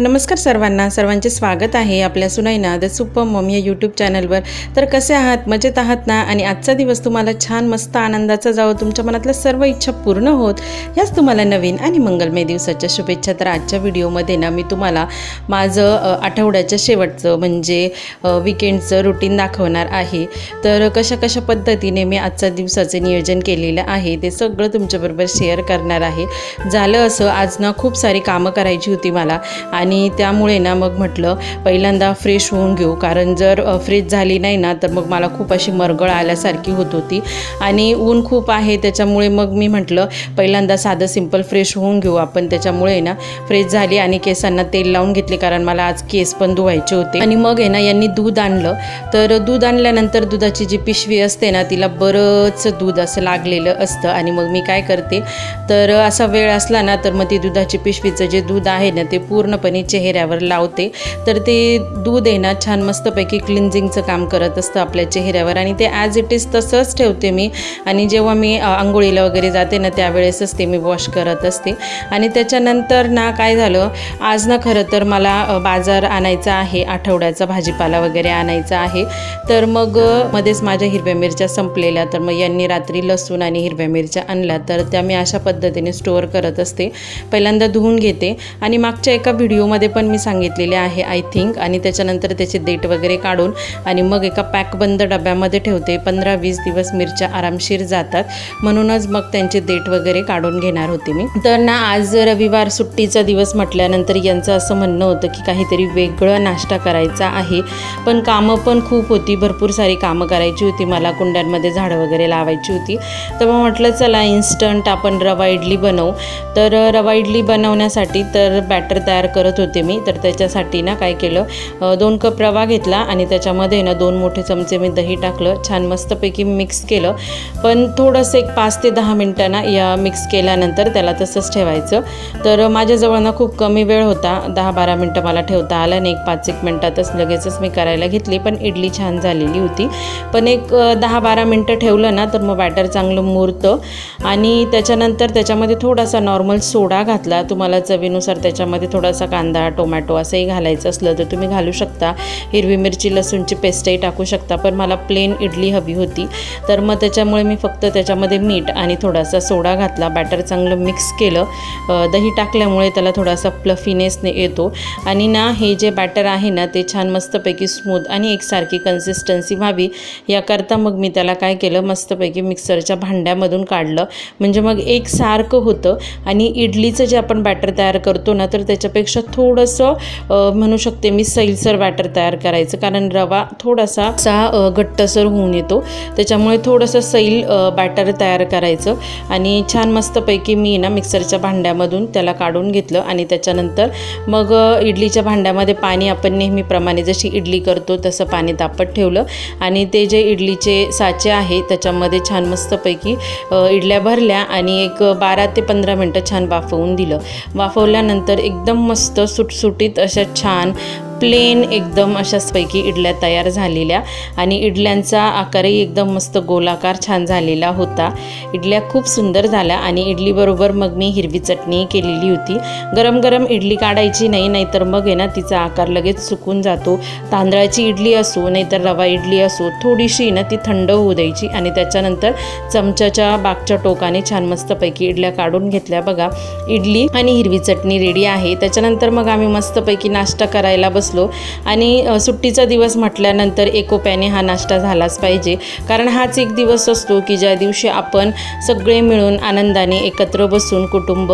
नमस्कार सर्वांना. सर्वांचे स्वागत आहे आपल्या सुनाईना द सुपर मम या यूट्यूब चॅनलवर तर कसे आहात? मजेत आहात ना? आणि आजचा दिवस तुम्हाला छान मस्त आनंदाचा जावं तुमच्या मनातल्या सर्व इच्छा पूर्ण होत ह्याच तुम्हाला नवीन आणि मंगलमय दिवसाच्या शुभेच्छा. तर आजच्या व्हिडिओमध्ये ना मी तुम्हाला माझं आठवड्याच्या शेवटचं म्हणजे विकेंडचं रुटीन दाखवणार आहे. तर कशा कशा पद्धतीने मी आजच्या दिवसाचे नियोजन केलेलं आहे ते सगळं तुमच्याबरोबर शेअर करणार आहे. झालं असं आज ना खूप सारी कामं करायची होती मला. आणि आणि त्यामुळे ना मग म्हटलं पहिल्यांदा फ्रेश होऊन घेऊ. कारण जर फ्रेश झाली नाही ना तर मग मला खूप अशी मरगळ आल्यासारखी होत होती. आणि ऊन खूप आहे त्याच्यामुळे मग मी म्हटलं पहिल्यांदा साधं सिंपल फ्रेश होऊन घेऊ आपण. त्याच्यामुळे ना फ्रेश झाली आणि केसांना तेल लावून घेतले कारण मला आज केस पण धुवायचे होते. आणि मग आहे ना यांनी दूध आणलं. तर दूध आणल्यानंतर दुधाची जी पिशवी असते ना तिला बरंच दूध असं लागलेलं असतं. आणि मग मी काय करते तर असा वेळ असला ना तर मग ती दुधाची पिशवीचं जे दूध आहे ना ते पूर्णपणे चेहऱ्यावर लावते. तर ते दूध आहे ना छान मस्तपैकी क्लिन्झिंगचं काम करत असतं आपल्या चेहऱ्यावर. आणि ते ॲज इट इज तसंच ठेवते मी. आणि जेव्हा मी आंघोळीला वगैरे जाते ना त्यावेळेसच ते मी वॉश करत असते. आणि त्याच्यानंतर ना काय झालं? आज ना खरं तर मला बाजार आणायचा आहे. आठवड्याचा भाजीपाला वगैरे आणायचा आहे. तर मग मध्येच माझ्या हिरव्या मिरच्या संपलेल्या. तर मग यांनी रात्री लसूण आणि हिरव्या मिरच्या आणल्या. तर त्या मी अशा पद्धतीने स्टोअर करत असते. पहिल्यांदा धुवून घेते. आणि मागच्या एका व्हिडिओ व्हिडिओमध्ये पण मी सांगितलेले आहे आय थिंक आणि त्याच्यानंतर त्याचे देठ वगैरे काढून आणि मग एका पॅकबंद डब्यामध्ये ठेवते. पंधरा वीस दिवस मिरच्या आरामशीर जातात. म्हणूनच मग त्यांचे देठ वगैरे काढून घेणार होते मी. तर ना आज रविवार सुट्टीचा दिवस म्हटल्यानंतर यांचं असं म्हणणं होतं की काहीतरी वेगळं नाश्ता करायचा आहे. पण कामं पण खूप होती. भरपूर सारी कामं करायची होती. मला कुंड्यांमध्ये झाडं वगैरे लावायची होती. तर मग म्हटलं चला इन्स्टंट आपण रवा इडली बनवू. तर रवा इडली बनवण्यासाठी तर बॅटर तयार करत होते मी. तर त्याच्यासाठी ना काय केलं दोन कप रवा घेतला आणि त्याच्यामध्ये ना दोन मोठे चमचे मी दही टाकलं. छान मस्तपैकी मिक्स केलं. पण थोडंसं एक पाच ते दहा मिनटं ना या मिक्स केल्यानंतर त्याला तसंच ठेवायचं. तर माझ्याजवळ ना खूप कमी वेळ होता. दहा बारा मिनटं मला ठेवता आलं आणि एक पाच एक मिनटातच लगेचच मी करायला घेतली. पण इडली छान झालेली होती. पण एक दहा बारा मिनटं ठेवलं ना तर मग बॅटर चांगलं मुरतं आणि त्याच्यानंतर त्याच्यामध्ये थोडासा नॉर्मल सोडा घातला. तुम्हाला चवीनुसार त्याच्यामध्ये थोडासा कांदा टोमॅटो असंही घालायचं असलं तर तुम्ही घालू शकता. हिरवी मिरची लसूणची पेस्टही टाकू शकता पण मला प्लेन इडली हवी होती. तर मग त्याच्यामुळे मी फक्त त्याच्यामध्ये मीठ आणि थोडासा सोडा घातला. बॅटर चांगलं मिक्स केलं. दही टाकल्यामुळे त्याला थोडासा प्लफिनेसने येतो. आणि ना हे जे बॅटर आहे ना ते छान मस्तपैकी स्मूथ आणि एकसारखी कन्सिस्टन्सी व्हावी. याकरता मग मी त्याला काय केलं? मस्तपैकी मिक्सरच्या भांड्यामधून काढलं. म्हणजे मग एकसारखं होतं. आणि इडलीचं जे आपण बॅटर तयार करतो ना तर त्याच्यापेक्षा थोडंसं म्हणू शकते मी सैलसर बॅटर तयार करायचं. कारण रवा थोडासा सा घट्टसर होऊन येतो. त्याच्यामुळे थोडंसं सैल बॅटर तयार करायचं. आणि छान मस्तपैकी मी ना मिक्सरच्या भांड्यामधून त्याला काढून घेतलं. आणि त्याच्यानंतर मग इडलीच्या भांड्यामध्ये पाणी आपण नेहमीप्रमाणे जशी इडली करतो तसं पाणी तापत ठेवलं. आणि ते जे इडलीचे साचे आहे त्याच्यामध्ये छान मस्तपैकी इडल्या भरल्या आणि एक बारा ते पंधरा मिनटं छान वाफवून दिलं. वाफवल्यानंतर एकदम मस्त सुटसुटीत अशा छान प्लेन एकदम अशाचपैकी इडल्या तयार झालेल्या आणि इडल्यांचा आकारही एकदम मस्त गोलाकार छान झालेला होता. इडल्या खूप सुंदर झाल्या आणि इडलीबरोबर मग मी हिरवी चटणी केलेली होती. गरम गरम इडली काढायची नाही नाहीतर मग आहे ना तिचा आकार लगेच सुकून जातो. तांदळाची इडली असो नाहीतर रवा इडली असो थोडीशी ना ती थंड होऊ द्यायची आणि त्याच्यानंतर चमच्याच्या बागच्या टोकाने छान मस्तपैकी इडल्या काढून घेतल्या. बघा इडली आणि हिरवी चटणी रेडी आहे. त्याच्यानंतर मग आम्ही मस्तपैकी नाश्ता करायला बस बसलो. आणि सुट्टीचा दिवस म्हटल्यानंतर एकोप्याने हा नाश्ता झालाच पाहिजे. कारण हाच एक दिवस असतो की ज्या दिवशी आपण सगळे मिळून आनंदाने एकत्र बसून कुटुंब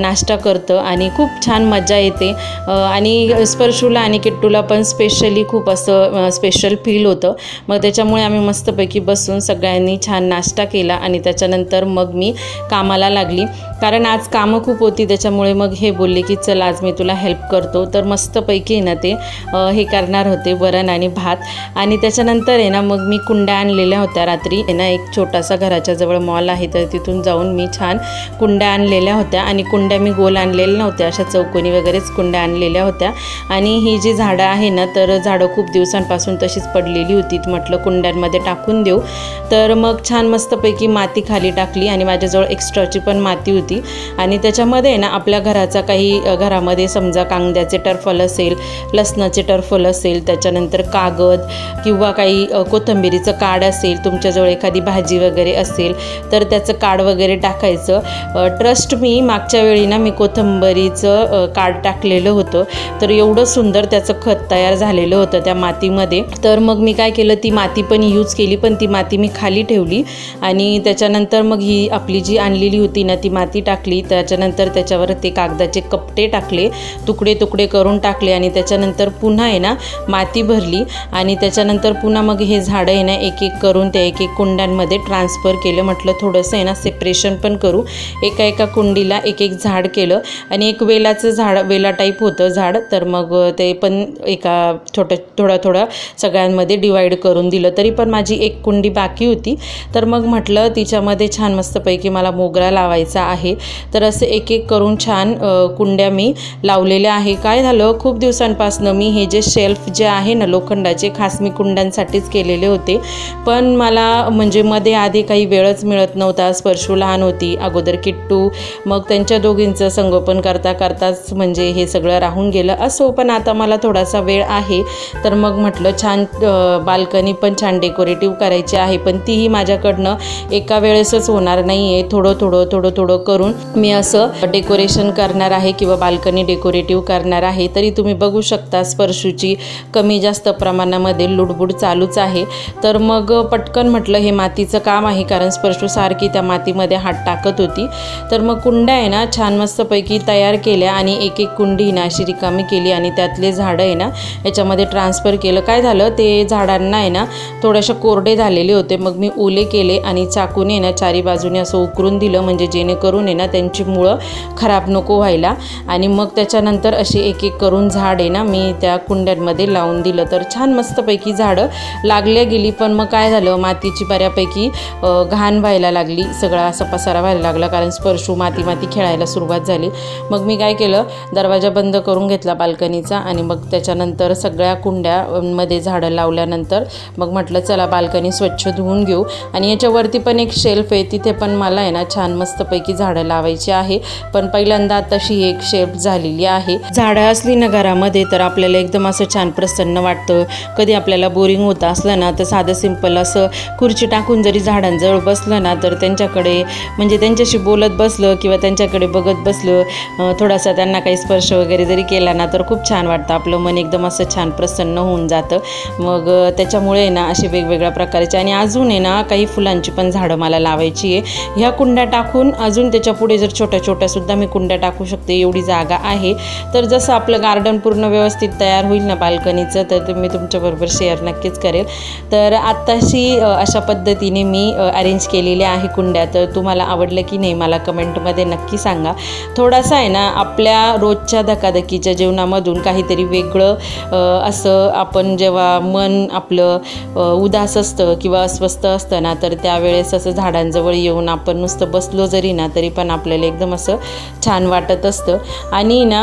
नाश्ता करतं आणि खूप छान मजा येते. आणि स्पर्शूला आणि किट्टूला पण स्पेशली खूप असं स्पेशल फील होतं. मग त्याच्यामुळे आम्ही मस्तपैकी बसून सगळ्यांनी छान नाश्ता केला आणि त्याच्यानंतर मग मी कामाला लागली. कारण आज कामं खूप होती त्याच्यामुळे मग हे बोलले की चल आज मी तुला हेल्प करतो. तर मस्तपैकी ना ते हे करणार होते वरण आणि भात. आणि त्याच्यानंतर आहे ना मग मी कुंड्या आणलेल्या होत्या रात्री. आहे ना एक छोटासा घराच्या जवळ मॉल आहे तर तिथून जाऊन मी छान कुंड्या आणलेल्या होत्या. आणि कुंड्या मी गोल आणलेल्या नव्हत्या अशा चौकोनी वगैरेच कुंड्या आणलेल्या होत्या. आणि ही जी झाडं आहे ना तर झाडं खूप दिवसांपासून तशीच पडलेली होती. म्हटलं कुंड्यांमध्ये टाकून देऊ. तर मग छान मस्तपैकी माती खाली टाकली आणि माझ्याजवळ एक्स्ट्राची पण माती होती. होती. आणि त्याच्यामध्ये आहे ना आपल्या घराचा काही घरामध्ये समजा कांद्याचे टरफल असेल लसणाचे टरफल असेल त्याच्यानंतर कागद किंवा काही अ, काड असेल तुमच्याजवळ एखादी भाजी वगैरे असेल तर त्याचं काड वगैरे टाकायचं. ट्रस्ट मी मागच्या वेळी ना मी कोथिंबरीचं काड टाकलेलं होतं. तर एवढं सुंदर त्याचं खत तयार झालेलं होतं त्या मातीमध्ये. तर मग मी काय केलं ती माती पण यूज केली पण ती माती मी खाली ठेवली. आणि त्याच्यानंतर मग ही आपली जी आणलेली होती ना ती माती टाकली. त्याच्यानंतर त्याच्यावर ते कागदाचे कपटे टाकले. तुकडे तुकडे करून टाकले आणि त्याच्यानंतर पुन्हा आहे ना माती भरली. आणि त्याच्यानंतर पुन्हा मग हे झाडं आहे ना एक एक करून त्या एक एक कुंड्यांमध्ये ट्रान्सफर केलं. म्हटलं थोडंसं आहे ना सेपरेशन पण करू. एका एका कुंडीला एक एक झाड केलं. आणि एक वेलाचं झाड वेला टाईप होतं झाड. तर मग ते पण एका छोट्या थोडं थोडं सगळ्यांमध्ये डिवाईड करून दिलं. तरी पण माझी एक कुंडी बाकी होती. तर मग म्हटलं तिच्यामध्ये छान मस्तपैकी मला मोगरा लावायचा आहे. तर असं एक एक करून छान कुंड्या मी लावलेल्या आहे. काय झालं? खूप दिवसांपासनं मी हे जे शेल्फ जे आहे ना लोखंडाचे खास मी कुंड्यांसाठीच केलेले होते. पण मला म्हणजे मध्ये आधी काही वेळच मिळत नव्हता. स्पर्शू लहान होती अगोदर किट्टू मग त्यांच्या दोघींचं संगोपन करता करताच म्हणजे हे सगळं राहून गेलं. असो पण आता मला थोडासा वेळ आहे. तर मग म्हटलं छान बाल्कनी पण छान डेकोरेटिव्ह करायची आहे. पण तीही माझ्याकडनं एका वेळेसच होणार नाही आहे थोडं थोडं थोडं थोडं करून मी असं डेकोरेशन करणार आहे किंवा बाल्कनी डेकोरेटिव्ह करणार आहे तरी तुम्ही बघू शकता स्पर्शूची कमी जास्त प्रमाणामध्ये लुडबुड चालूच आहे. तर मग पटकन म्हटलं हे मातीचं काम आहे कारण स्पर्शू सारखी त्या मातीमध्ये हात टाकत होती. तर मग कुंड्या आहे ना छान मस्तपैकी तयार केल्या आणि एक एक कुंडी ना अशी रिकामी केली आणि त्यातले झाडं आहे ना याच्यामध्ये ट्रान्सफर केलं. काय झालं? ते झाडांना आहे ना थोडेसे कोरडे झालेले होते. मग मी ओले केले आणि चाकूने ना चारी बाजूने असं उकरून दिलं. म्हणजे जेणेकरून आहे ना त्यांची मुळं खराब नको व्हायला. आणि मग त्याच्यानंतर असे एक एक करून झाड आहे ना मी त्या कुंड्यांमध्ये लावून दिलं. तर छान मस्तपैकी झाडं लागल्या गेली. पण मग काय झालं मातीची बऱ्यापैकी घाण व्हायला लागली. सगळा असा पसारा व्हायला लागला कारण स्पर्शू माती माती खेळायला सुरुवात झाली. मग मी काय केलं दरवाजा बंद करून घेतला बाल्कनीचा आणि मग त्याच्यानंतर सगळ्या कुंड्यामध्ये झाडं लावल्यानंतर मग म्हटलं चला बाल्कनी स्वच्छ धुवून घेऊ. आणि याच्यावरती पण एक शेल्फ आहे तिथे पण मला आहे ना छान मस्तपैकी झाडं लावायची आहे. पण पहिल्यांदा तशी एक शेप झालेली आहे. झाडं असली ना घरामध्ये तर आपल्याला एकदम असं छान प्रसन्न वाटतं. कधी आपल्याला बोरिंग होत असलं ना तर साधं सिंपल असं खुर्ची टाकून जरी झाडांजवळ बसलं ना तर त्यांच्याकडे म्हणजे त्यांच्याशी बोलत बसलं किंवा त्यांच्याकडे बघत बसलं थोडासा त्यांना काही स्पर्श वगैरे जरी केला ना तर खूप छान वाटतं. आपलं मन एकदम असं छान प्रसन्न होऊन जातं. मग त्याच्यामुळे आहे ना असे वेगवेगळ्या प्रकारचे आणि अजून आहे ना काही फुलांची पण झाडं मला लावायची आहे. ह्या कुंड्या टाकून अजून त्याच्या पुढे जर छोट्या छोट्या सुद्धा मी कुंड्या टाकू शकते एवढी जागा आहे. तर जसं आपलं गार्डन पूर्ण व्यवस्थित तयार होईल ना बाल्कनीचं तर मी तुमच्याबरोबर शेअर नक्कीच करेल. तर आत्ताशी अशा पद्धतीने मी अरेंज केलेल्या आहे कुंड्या. तर तुम्हाला आवडलं की नाही मला कमेंटमध्ये नक्की सांगा. थोडासा आहे ना आपल्या रोजच्या धकाधकीच्या जीवनामधून काहीतरी वेगळं असं आपण जेव्हा मन आपलं उदास असतं किंवा अस्वस्थ असतं ना तर त्यावेळेस असं झाडांजवळ येऊन आपण नुसतं बसलो जरी ना तरी पण आपल्याला एकदम असं छान वाटत असतं. आणि ना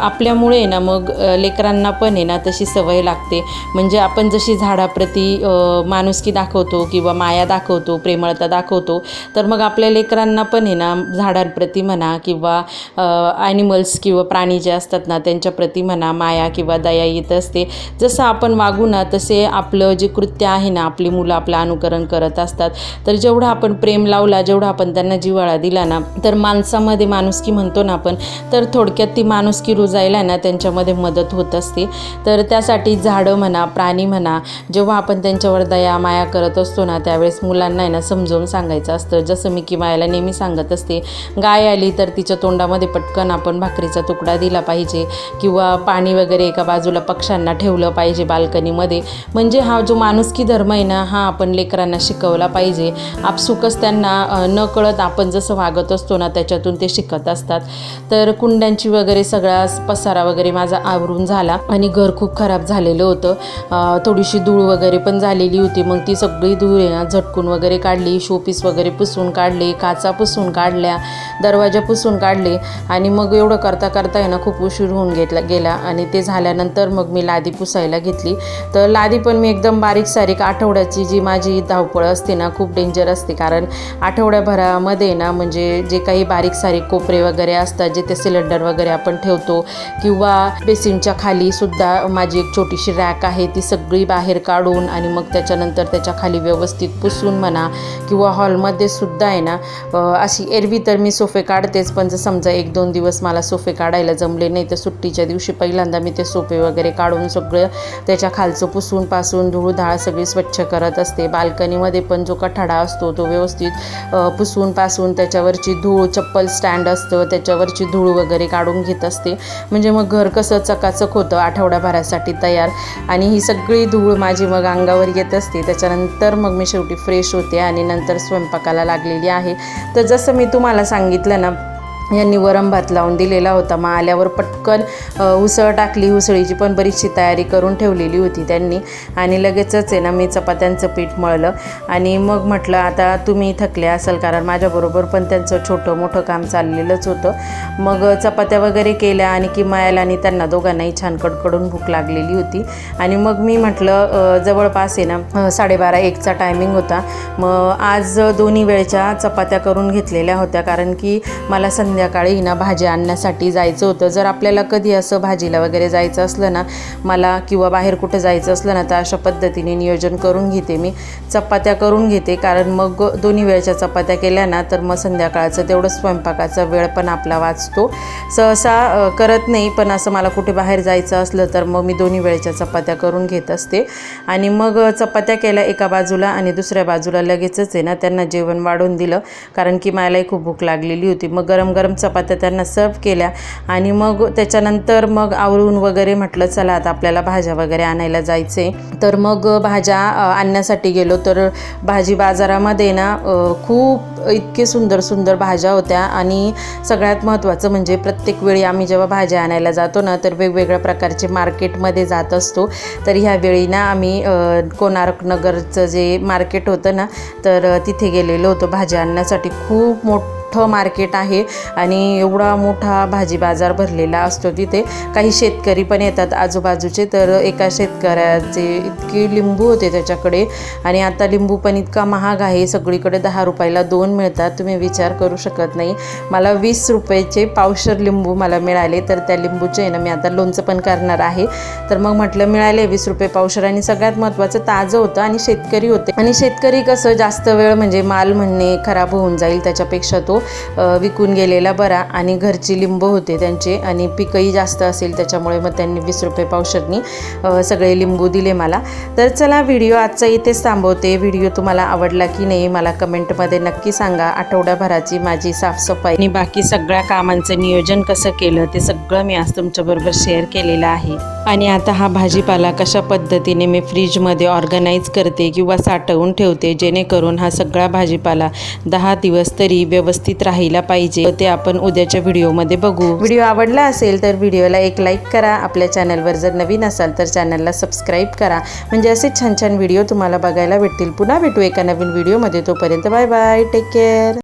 आपल्यामुळे ना मग लेकरांना पण आहे ना तशी सवय लागते. म्हणजे आपण जशी झाडाप्रती माणुसकी दाखवतो किंवा माया दाखवतो प्रेमळता दाखवतो तर मग आपल्या लेकरांना पण आहे ना झाडांप्रती म्हणा किंवा ॲनिमल्स किंवा प्राणी जे असतात ना त्यांच्याप्रती म्हणा माया किंवा दया येत असते. जसं आपण वागू ना तसे आपलं जे कृत्य आहे ना आपली मुलं आपलं अनुकरण करत असतात. तर जेवढं आपण प्रेम लावला जेवढा आपण त्यांना जिव्हाळा दिला ना तर माणसामध्ये माणुसकी म्हणतो ना आपण तर थोडक्यात ती माणुसकी रुजायला ना त्यांच्यामध्ये मदत होत असते. तर त्यासाठी झाडं म्हणा प्राणी म्हणा जेव्हा आपण त्यांच्यावर दया माया करत असतो ना त्यावेळेस मुलांना आहे ना समजावून सांगायचं असतं. जसं मी की मायाला नेहमी सांगत असते गाय आली तर तिच्या तोंडामध्ये पटकन आपण भाकरीचा तुकडा दिला पाहिजे किंवा पाणी वगैरे एका बाजूला पक्ष्यांना ठेवलं पाहिजे बाल्कनीमध्ये. म्हणजे हा जो माणुसकी धर्म आहे ना हा आपण लेकरांना शिकवला पाहिजे. आपसुकच त्यांना न कळत आपण जसं वागत असतो ना त्याच्यातून ते शिकत असतात. तर कुंड्यांची वगैरे सगळा पसारा वगैरे माझा आवरून झाला आणि घर खूप खराब झालेलं होतं. थोडीशी धूळ वगैरे पण झालेली होती. मग ती सगळी धूळ आहे ना झटकून वगैरे काढली. शोपीस वगैरे पुसून काढले काचा पुसून काढल्या दरवाजा पुसून काढले आणि मग एवढं करता करता आहे ना खूप उशीर होऊन घेतला गेला आणि ते झाल्यानंतर मग मी लादी पुसायला घेतली. तर लादी पण मी एकदम बारीक सारीक आठवड्याची जी माझी धावपळ असते ना खूप डेंजर असते. कारण आठवड्याभरामध्ये ना म्हणजे जे काही बारीक सारीक कोपरे वगैरे असतात जे ते सिलेंडर वगैरे आपण ठेवतो किंवा बेसिनच्या खाली सुद्धा माझी एक छोटीशी रॅक आहे ती सगळी बाहेर काढून आणि मग त्याच्यानंतर त्याच्याखाली व्यवस्थित पुसून म्हणा किंवा हॉलमध्ये सुद्धा आहे ना अशी एरवी तर मी सोफे काढतेच पण जर समजा एक दोन दिवस मला सोफे काढायला जमले नाही तर सुट्टीच्या दिवशी पहिल्यांदा मी ते सोफे वगैरे काढून सगळं त्याच्या खालचं पुसून पासून धूळधाळ सगळी स्वच्छ करत असते. बाल्कनीमध्ये पण जो कठाडा असतो तो व्यवस्थित पुसून पासून त्याच्यावरची धूळ चप्पल स्टँड असतं त्याच्यावरची धूळ वगैरे काढून घेत असते. म्हणजे मग घर कसं चकाचक होतं आठवड्याभरासाठी तयार. आणि ही सगळी धूळ माझी मग अंगावर येत असते. त्याच्यानंतर मग मी शेवटी फ्रेश होते आणि नंतर स्वयंपाकाला लागलेली आहे. तर जसं मी तुम्हाला सांगितलं ना यांनी वरम भात लावून दिलेला होता. मग आल्यावर पटकन उसळ टाकली. उसळीची पण बरीचशी तयारी करून ठेवलेली होती त्यांनी. आणि लगेचच आहे ना मी चपात्यांचं पीठ मळलं. आणि मग म्हटलं आता तुम्ही थकले असाल कारण माझ्याबरोबर पण त्यांचं छोटं मोठं काम चाललेलंच होतं. मग चपात्या वगैरे केल्या आणि किमायला आणि त्यांना दोघांनाही छान कडकडून भूक लागलेली होती. आणि मग मी म्हटलं जवळपास आहे ना साडेबारा एकचा टायमिंग होता. मग आज दोन्ही वेळच्या चपात्या करून घेतलेल्या होत्या कारण की मला संध्याकाळी ना भाजी आणण्यासाठी जायचं होतं. जर आपल्याला कधी असं भाजीला वगैरे जायचं असलं ना मला किंवा बाहेर कुठं जायचं असलं ना तर अशा पद्धतीने नियोजन करून घेते मी. चपात्या करून घेते कारण मग दोन्ही वेळच्या चपात्या केल्या ना तर मग संध्याकाळचं तेवढं स्वयंपाकाचा वेळ पण आपला वाचतो. सहसा करत नाही पण असं मला कुठे बाहेर जायचं असलं तर मग मी दोन्ही वेळच्या चपात्या करून घेत असते. आणि मग चपात्या केल्या एका बाजूला आणि दुसऱ्या बाजूला लगेचच आहे ना त्यांना जेवण वाढून दिलं कारण की मलाही खूप भूक लागलेली होती. मग गरम गरम चपात्या त्यांना सर्व केल्या. आणि मग त्याच्यानंतर मग आवरून वगैरे म्हटलं चला आता आपल्याला भाज्या वगैरे आणायला जायचे तर मग भाज्या आणण्यासाठी गेलो. तर भाजी बाजारामध्ये ना खूप इतके सुंदर सुंदर भाज्या होत्या. आणि सगळ्यात महत्त्वाचं म्हणजे प्रत्येक वेळी आम्ही जेव्हा भाज्या आणायला जातो ना तर वेगवेगळ्या प्रकारचे मार्केटमध्ये जात असतो. तर ह्यावेळी ना आम्ही कोणार्कनगरचं कोणार्क नगरचं जे मार्केट होतं ना तर तिथे गेलेलो होतो भाज्या आणण्यासाठी. खूप मोठं मोठं मार्केट आहे आणि एवढा मोठा भाजी बाजार भरलेला असतो तिथे. काही शेतकरी पण येतात आजूबाजूचे तर एका शेतकऱ्याचे इतके लिंबू होते त्याच्याकडे. आणि आता लिंबू पण इतका महाग आहे सगळीकडे दहा रुपयाला दोन मिळतात. तुम्ही विचार करू शकत नाही. मला वीस रुपयाचे पावशर लिंबू मला मिळाले तर त्या लिंबूचे आहे ना मी आता लोणचं पण करणार आहे. तर मग म्हटलं मिळाले वीस रुपये पावशर आणि सगळ्यात महत्त्वाचं ताजं होतं आणि शेतकरी होते. आणि शेतकरी कसं जास्त वेळ म्हणजे माल म्हणणे खराब होऊन जाईल त्याच्यापेक्षा तो. विकून गेलेला बरा आणि घरची लिंब होते त्यांचे आणि पिकही जास्त असेल त्याच्यामुळे मग त्यांनी वीस रुपये पावशरनी सगळे लिंबू दिले मला. तर चला व्हिडिओ आजचा इथेच थांबवते. व्हिडिओ तुम्हाला आवडला की नाही मला कमेंटमध्ये नक्की सांगा. आठवड्याभराची माझी साफसफाई आणि बाकी सगळ्या कामांचं नियोजन कसं केलं ते सगळं मी आज तुमच्याबरोबर शेअर केलेलं आहे. आणि आता हा भाजीपाला कशा पद्धतीने मी फ्रीजमध्ये ऑर्गनाईज करते किंवा साठवून ठेवते जेणेकरून हा सगळा भाजीपाला दहा दिवस तरी व्यवस्थित राहिला पाहिजे ते आपण उद्याच्या व्हिडिओमध्ये बघू. व्हिडिओ आवडला असेल तर व्हिडिओला एक लाईक करा आपल्या चॅनलवर जर नवीन असाल तर चॅनलला सबस्क्राईब करा. म्हणजे असे छान छान व्हिडिओ तुम्हाला बघायला भेटतील. पुन्हा भेटू एका नवीन व्हिडिओमध्ये तोपर्यंत बाय बाय टेक केअर.